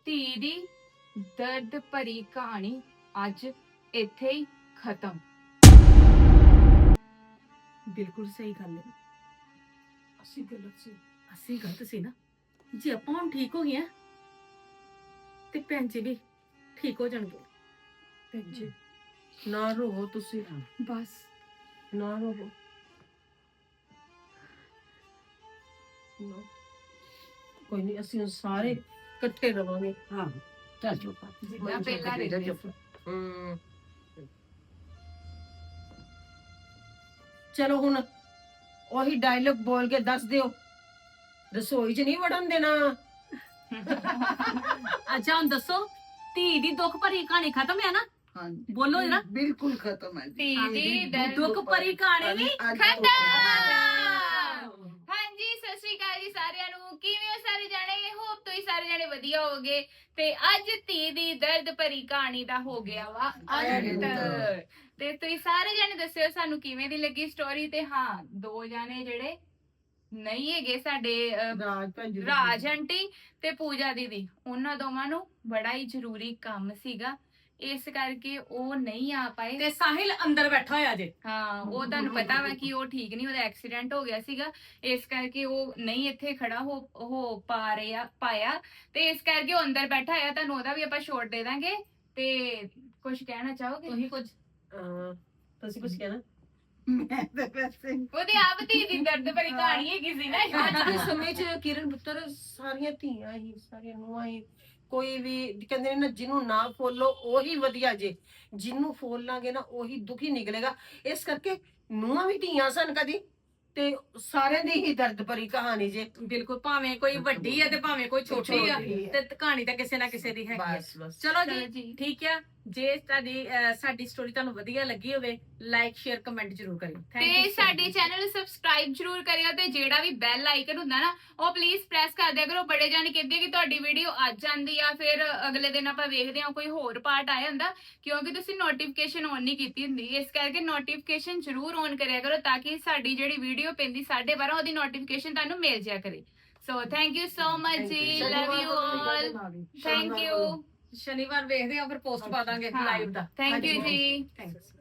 ਧੀ ਦੀ ਦਰਦ ਭਰੀ ਕਹਾਣੀ ਅੱਜ ਇੱਥੇ ਹੀ ਖਤਮ। ਬਿਲਕੁਲ ਸਹੀ ਗੱਲ ਹੈ। ਅਸੀਂ ਗਲਤ ਸੀ। ਅਸੀਂ ਗਲਤ ਸੀ ਨਾ। ਜੇ ਆਪਾਂ ਹੁਣ ਠੀਕ ਹੋ ਗਏ ਤੇ ਭੈਣ ਜੀ ਵੀ ਠੀਕ ਹੋ ਜਾਣਗੇ। ਭੈਣ ਜੀ ਨਾ ਰੋ ਤੁਸੀਂ। ਬਸ। ਨਾ ਰੋ ਨਾ। ਕੋਈ ਨਹੀਂ ਅਸੀਂ ਹੁਣ ਸਾਰੇ ਇਕੱਠੇ ਰਵਾਂਗੇ। ਹਾਂ। ਚੱਲ ਚੁੱਪ ਜਿੱਦਾਂ ਪਹਿਲਾਂ ਰਹਿੰਦੇ ਸੀ ਹਮ। ਚਲੋ ਹੁਣ ਉਹੀ ਡਾਇਲੌਗ ਬੋਲ ਕੇ ਦੱਸ ਦਿਓ ਰਸੋਈ 'ਚ ਨਹੀਂ ਵੜਨ ਦੇਣਾ ਅੱਛਾ ਹੁਣ ਦੱਸੋ ਧੀ ਦੀ ਦੁੱਖ ਭਰੀ ਕਹਾਣੀ ਖਤਮ ਹੈ ਨਾ ਹਾਂਜੀ ਬੋਲੋ ਜਰਾ ਬਿਲਕੁਲ ਖਤਮ ਹੈ ਜੀ ਧੀ ਦੀ ਦੁੱਖ ਭਰੀ ਕਹਾਣੀ ਵੀ ਅੱਜ ਖਤਮ ਤੋਂ- ਹਾਂਜੀ ਸਤਿ ਸ਼੍ਰੀ ਅਕਾਲ ਜੀ ਸਾਰਿਆਂ ਨੂੰ ਕਿਵੇਂ ਹੋ ਸਾਰੇ ਜਾਣੇ ਤੁਸੀਂ ਸਾਰੇ ਜਾਣੇ ਵਧੀਆ ਹੋਗੇ ਤੇ ਅੱਜ ਧੀ ਦੀ ਦਰਦ ਭਰੀ ਕਹਾਣੀ ਦਾ ਹੋ ਗਿਆ ਵਾ ਅੰਤ। ਤੇ ਤੁਸੀਂ ਸਾਰੇ ਜਾਣੇ ਦੱਸਿਓ ਸਾਨੂੰ ਕਿਵੇਂ ਦੀ ਲੱਗੀ ਸਟੋਰੀ ਤੇ ਹਾਂ ਦੋ ਜਾਣੇ ਜਿਹੜੇ ਨਹੀਂ ਹੈਗੇ ਸਾਡੇ ਅਹ, ਰਾਜ ਭੈਣ ਜੀ ਰਾਜ ਆਂਟੀ ਤੇ ਪੂਜਾ ਦੀਦੀ ਉਹਨਾਂ ਦੋਵਾਂ ਨੂੰ ਬੜਾ ਹੀ ਜ਼ਰੂਰੀ ਕੰਮ ਸੀਗਾ। ਇਸ ਕਰਕੇ ਉਹ ਨਹੀਂ ਆ ਪਾਏ। ਤੇ ਸਾਹਿਲ ਅੰਦਰ ਬੈਠਾ ਹੋਇਆ ਜੇ। ਹਾਂ ਉਹ ਤੁਹਾਨੂੰ ਪਤਾ ਵਾ ਕਿ ਉਹ ਠੀਕ ਨਹੀਂ ਉਹਦਾ ਐਕਸੀਡੈਂਟ ਹੋ ਗਿਆ ਸੀਗਾ। ਇਸ ਕਰਕੇ ਉਹ ਨਹੀਂ ਇੱਥੇ ਖੜਾ ਹੋ ਹੋ ਪਾ ਰਿਹਾ ਪਾਇਆ। ਤੇ ਇਸ ਕਰਕੇ ਉਹ ਅੰਦਰ ਬੈਠਾ ਆ ਤੁਹਾਨੂੰ ਉਹਦਾ ਵੀ ਆਪਾਂ ਛੋਟ ਦੇ ਦਾਂਗੇ। ਤੇ ਕੁਝ ਕਹਿਣਾ ਚਾਹੋਗੇ? ਤੁਸੀਂ ਕੁਝ ਅਹ, ਤੁਸੀਂ ਕੁਝ ਕਹਿਣਾ? ਮੈਂ ਤਾਂ ਵੈਸੇ ਉਹਦੇ ਆਪ ਧੀ ਦੀ ਦਰਦ ਭਰੀ ਕਹਾਣੀ ਹੈਗੀ ਸੀ ਨਾ। ਅੱਜ ਦੇ ਸਮੇਂ 'ਚ ਕਿਰਨ ਪੁੱਤਰ ਸਾਰੀਆਂ ਧੀਆਂ ਹੀ ਸਾਰੀਆਂ ਨੂੰਹਾਂ ਹੀ ਕੋਈ ਵੀ ਕਹਿੰਦੇ ਨੇ ਨਾ ਜਿਹਨੂੰ ਨਾ ਫੋਲੋ ਉਹੀ ਵਧੀਆ ਜੇ। ਜਿਹਨੂੰ ਫੋਲਾਂਗੇ ਨਾ ਉਹੀ ਦੁਖੀ ਨਿਕਲੇਗਾ। ਇਸ ਕਰਕੇ ਨੂੰਹਾਂ ਵੀ ਧੀਆਂ ਸਨ ਕਦੀ ਤੇ ਸਾਰਿਆਂ ਦੀ ਹੀ ਦਰਦ ਭਰੀ ਕਹਾਣੀ ਜੇ। ਬਿਲਕੁਲ ਭਾਵੇਂ ਕੋਈ ਵੱਡੀ ਆ ਤੇ ਭਾਵੇਂ ਕੋਈ ਛੋਟੀ ਆ। ਤੇ ਕਹਾਣੀ ਤਾਂ ਕਿਸੇ ਨਾ ਕਿਸੇ ਦੀ ਹੈਗੀ ਆ। ਬਸ ਬਸ। ਚਲੋ ਜੀ। ਠੀਕ ਆ। ਜੇ ਤੁਹਾਡੀ ਅਹ, ਸਾਡੀ ਸਟੋਰੀ ਤੁਹਾਨੂੰ ਵਧੀਆ ਲੱਗੀ ਹੋਵੇ ਲਾਈਕ ਸ਼ੇਅਰ ਕਮੈਂਟ ਜ਼ਰੂਰ ਕਰਿਓ। ਤੇ ਸਾਡੇ much. ਚੈਨਲ ਨੂੰ ਸਬਸਕ੍ਰਾਈਬ ਜਰੂਰ ਕਰਿਓ ਤੇ ਜਿਹੜਾ ਵੀ ਬੈਲ ਆਈਕਨ ਹੁੰਦਾ ਨਾ ਉਹ ਪਲੀਜ਼ ਪ੍ਰੈਸ ਕਰ ਦਿਆ ਕਰੋ। ਬੜੇ ਜਾਣੇ ਕਹਿੰਦੇ ਕਿ ਤੁਹਾਡੀ ਵੀਡੀਓ ਅੱਜ ਆਂਦੀ ਆ ਫਿਰ ਅਗਲੇ ਦਿਨ ਆਪਾਂ ਵੇਖਦੇ ਹਾਂ ਕੋਈ ਹੋਰ ਪਾਰਟ ਆਇਆ ਹੁੰਦਾ ਕਿਉਂਕਿ ਤੁਸੀਂ ਨੋਟੀਫਿਕੇਸ਼ਨ ਔਨ ਨਹੀਂ ਕੀਤੀ ਹੁੰਦੀ। ਇਸ ਕਰਕੇ ਨੋਟੀਫਿਕੇਸ਼ਨ ਜਰੂਰ ਔਨ ਕਰਿਆ ਕਰੋ ਤਾਂ ਕਿ ਸਾਡੀ ਜਿਹੜੀ ਵੀਡੀਓ ਪੈਂਦੀ 12:30 ਉਹਦੀ ਨੋਟੀਫਿਕੇਸ਼ਨ ਤੁਹਾਨੂੰ ਮਿਲ ਜਾਇਆ ਕਰੇ। So thank you so much ਜੀ। Love you all thank you ਸ਼ਨੀਵਾਰ ਵੇਖਦੇ ਆ ਫਿਰ ਪੋਸਟ ਪਾ ਦਾਂਗੇ। ਲਾਈਵ ਦਾ। ਥੈਂਕ ਯੂ ਜੀ। ਥੈਂਕਸ